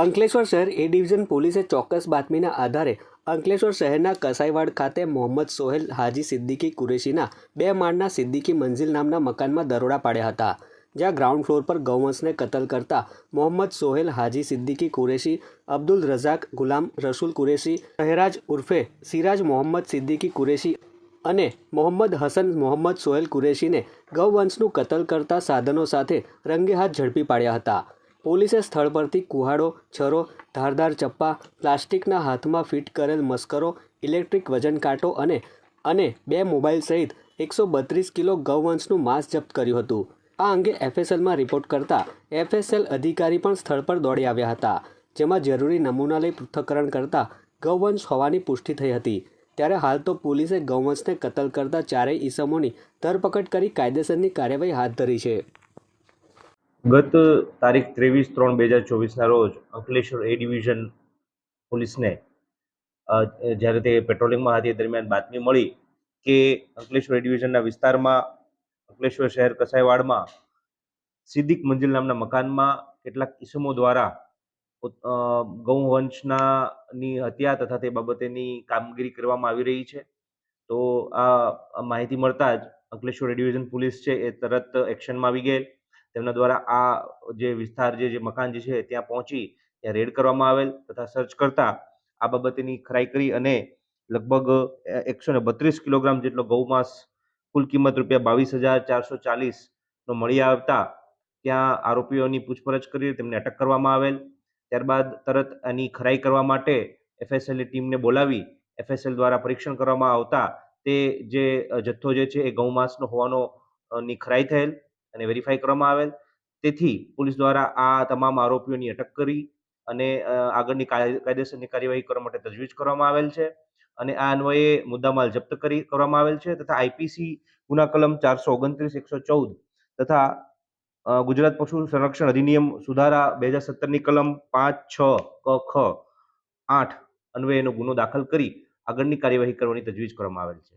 અંકલેશ્વર શહેર એ ડિવિઝન પોલીસે ચોક્કસ બાતમીના આધારે અંકલેશ્વર શહેરના કસાઈવાડ ખાતે મોહમ્મદ સોહેલ હાજી સિદ્દીકી કુરેશીના બે માળના સિદ્દીકી મંઝિલ નામના મકાનમાં દરોડા પાડ્યા હતા, જ્યાં ગ્રાઉન્ડ ફ્લોર પર ગૌવંશને કતલ કરતા મોહમ્મદ સોહેલ હાજી સિદ્દીકી કુરેશી, અબ્દુલ રઝાક ગુલામ રસુલ કુરેશી, શહેરાજ ઉર્ફે સિરાજ મોહમ્મદ સિદ્દીકી કુરેશી અને મોહમ્મદ હસન મોહમ્મદ સોહેલ કુરેશીને ગૌવંશનું કતલ કરતા સાધનો સાથે રંગે હાથ ઝડપી પાડ્યા હતા. પોલીસે સ્થળ પરથી કુહાડો, છરો, ધારદાર ચપ્પા, પ્લાસ્ટિકના હાથમાં ફિટ કરેલ મસ્કરો, ઇલેક્ટ્રિક વજન કાંટો અને અને બે મોબાઈલ સહિત એકસો બત્રીસ કિલો ગૌવંશનું માંસ જપ્ત કર્યું હતું. આ અંગે એફએસએલમાં રિપોર્ટ કરતા એફએસએલ અધિકારી પણ સ્થળ પર દોડી આવ્યા હતા, જેમાં જરૂરી નમૂના લઈ પૃથ્થકરણ કરતા ગૌવંશ હોવાની પુષ્ટિ થઈ હતી. ત્યારે હાલ તો પોલીસે ગૌવંશને કતલ કરતા ચારેય ઈસમોની ધરપકડ કરી કાયદેસરની કાર્યવાહી હાથ ધરી છે. ગત તારીખ ત્રેવીસ ત્રણ બે હજાર ચોવીસના રોજ અંકલેશ્વર એ ડિવિઝન પોલીસને જ્યારે તે પેટ્રોલિંગમાં હતી દરમિયાન બાતમી મળી કે અંકલેશ્વર એ ડિવિઝનના વિસ્તારમાં, અંકલેશ્વર શહેર કસાઈવાડમાં, સિદ્દીક મંજિલ નામના મકાનમાં કેટલાક ઇસમો દ્વારા ગૌવંશનાની હત્યા તથા તે બાબતેની કામગીરી કરવામાં આવી રહી છે. તો આ માહિતી મળતા જ અંકલેશ્વર ડિવિઝન પોલીસ છે એ તરત એક્શનમાં આવી ગયેલ. તેમના દ્વારા આ જે વિસ્તાર જે મકાન જે છે, ત્યાં પહોંચી ત્યાં રેડ કરવામાં આવેલ તથા સર્ચ કરતા આ બાબતેની ખરાઈ કરી અને લગભગ એકસો ને બત્રીસ કિલોગ્રામ જેટલો ગૌમાંસ કુલ કિંમત રૂપિયા બાવીસ હજાર ચારસો ચાલીસનો મળી આવતા ત્યાં આરોપીઓની પૂછપરછ કરી તેમને અટક કરવામાં આવેલ. ત્યારબાદ તરત આની ખરાઈ કરવા માટે એફએસએલની ટીમને બોલાવી એફએસએલ દ્વારા પરીક્ષણ કરવામાં આવતા તે જે જથ્થો જે છે એ ગૌમાંસનો હોવાનો ની ખરાઈ થયેલ. અને વેરીફાઈ કરવામાં આવેલ. તેથી પોલીસ દ્વારા આ તમામ આરોપીઓની અટક કરી અને આગળની કાય- કાયદેસરની કાર્યવાહી કરવા માટે તજવીજ કરવામાં આવેલ છે. અને આ અન્વયે મુદ્દામાલ જપ્ત કરી, કરવામાં આવેલ છે તથા આઈપીસી ગુના કલમ ચારસો ઓગણત્રીસ, એકસો ચૌદ તથા ગુજરાત પશુ સંરક્ષણ અધિનિયમ સુધારા બે હજાર સત્તરની કલમ પાંચ, છ, ક, ખ, આઠ અન્વયેનો ગુનો દાખલ કરી આગળની કાર્યવાહી કરવાની તજવીજ કરવામાં આવેલ છે.